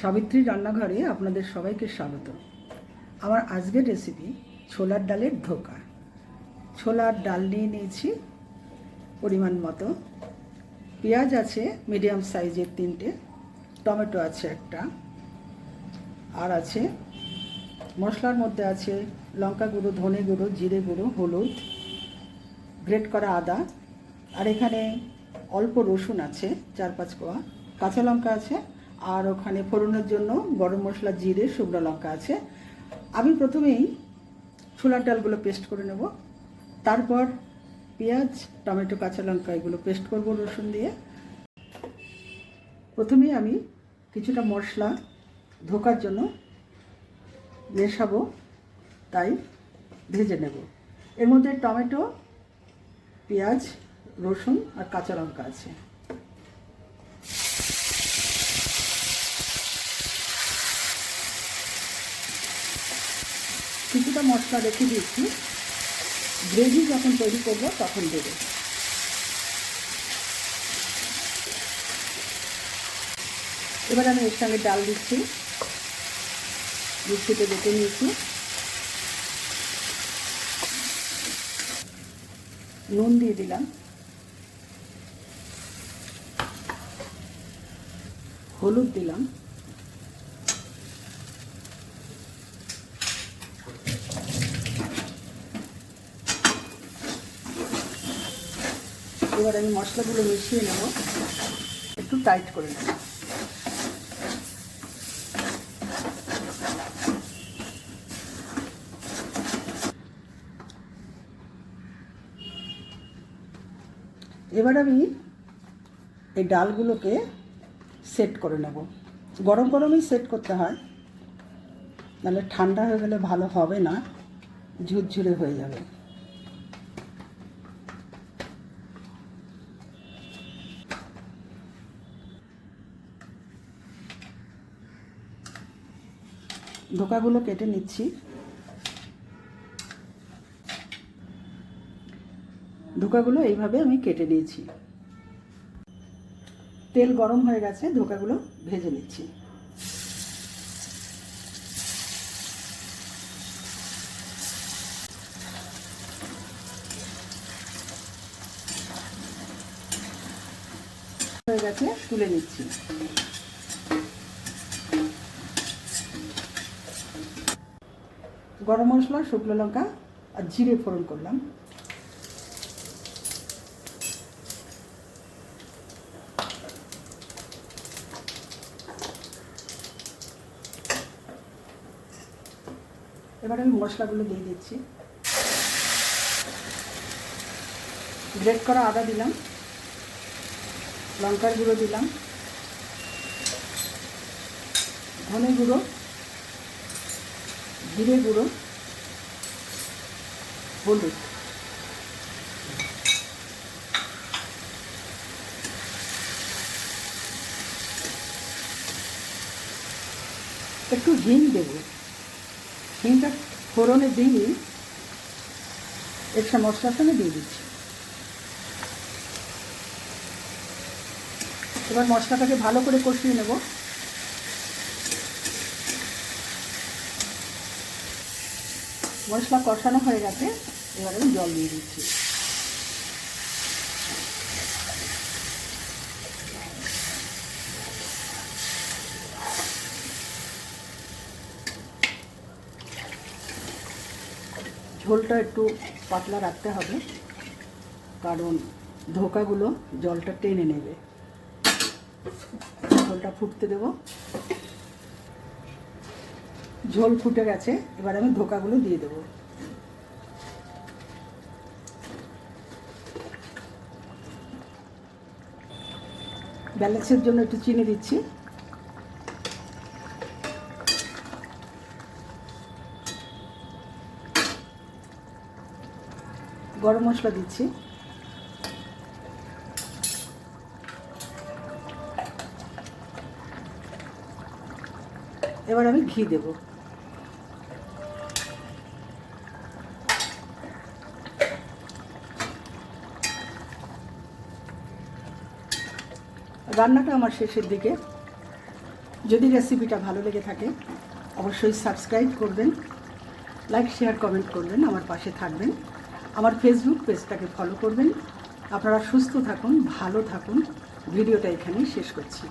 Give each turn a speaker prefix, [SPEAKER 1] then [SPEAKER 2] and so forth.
[SPEAKER 1] সাবিত্রী রান্নাঘরে আপনাদের সবাইকে স্বাগত। আমার আজকের রেসিপি ছোলার ডালের ধোকা। ছোলার ডাল নিয়ে নিয়েছি পরিমাণ মতো। পেঁয়াজ আছে মিডিয়াম সাইজের তিনটে, টমেটো আছে একটা, আর আছে মশলার মধ্যে আছে লঙ্কা গুঁড়ো, ধনে গুঁড়ো, জিরে গুঁড়ো, হলুদ গ্রেট করা আদা, আর এখানে অল্প রসুন আছে, চার পাঁচ কোয়া। কাঁচা লঙ্কা আছে আর ওখানে ফোড়নের জন্য গরম মশলা, জিরে, শুকনো লঙ্কা আছে। আমি প্রথমেই ছোলার ডালগুলো পেস্ট করে নেব। তারপর পেঁয়াজ, টমেটো, কাঁচা লঙ্কা এগুলো পেস্ট করব রসুন দিয়ে। প্রথমেই আমি কিছুটা মশলা ধোকার জন্য মেশাবো, তাই ভেজে নেব। এর মধ্যে টমেটো, পেঁয়াজ, রসুন আর কাঁচা লঙ্কা আছে। কিছুটা মশলা রেখে দিয়েছি। গ্রেভি যখন তৈরি করব, তখন দেবো। এবার আমি এর সঙ্গে ডাল দিচ্ছি। মিক্সিতে বেটে নিয়েছি। নুন দিয়ে দিলাম। হলুদ দিলাম। এবার আমি মশলাগুলো মিশিয়ে নেব। একটু টাইট করে নেব। এবার আমি এই ডালগুলোকে সেট করে নেব। গরম গরমই সেট করতে হয়। নাহলে ঠান্ডা হয়ে গেলে ভালো হবে না। ঝুরঝুরে হয়ে যাবে। ধোকাগুলো কেটে নিচ্ছি। ধোকাগুলো এইভাবে আমি কেটে নিয়েছি। তেল গরম হয়ে গেছে, ধোকাগুলো ভেজে নিচ্ছি। হয়ে গেছে, তুলে নিচ্ছি। গরম মশলা, শুকনো লঙ্কা আর জিরে ফোড়ন করলাম। এবার আমি মশলাগুলো দিয়ে দিচ্ছি। গ্রেট করা আদা দিলাম। লঙ্কার গুঁড়ো দিলাম। ধনে গুঁড়ো জিরে গুঁড়ো হলুদ একটু হিং দেবো। হিংটা ফোড়নে দিয়ে একটা মশলার সঙ্গে দিয়ে দিচ্ছি। এবার মশলাটাকে ভালো করে কষিয়ে নেব। মশলা কষানো হয়ে গেছে, এবার আমি জল দিয়ে দিচ্ছি। ঝোলটা একটু পাতলা রাখতে হবে, কারণ ধোকাগুলো জলটা টেনে নেবে। ঝোলটা ফুটতে দেব। ঝোল ফুটে গেছে, এবার আমি ধোকাগুলো দিয়ে দেব। ব্যালেন্সের জন্য একটু চিনি দিচ্ছি। গরম মশলা দিচ্ছি। এবার আমি ঘি দেব। রান্নাটা আমার শেষের দিকে। যদি রেসিপিটা ভালো লেগে থাকে, অবশ্যই সাবস্ক্রাইব করবেন লাইক শেয়ার কমেন্ট করবেন, আমার পাশে থাকবেন। আমার ফেসবুক পেজটাকে ফলো করবেন। আপনারা সুস্থ থাকুন, ভালো থাকুন। ভিডিওটা এখানেই শেষ করছি।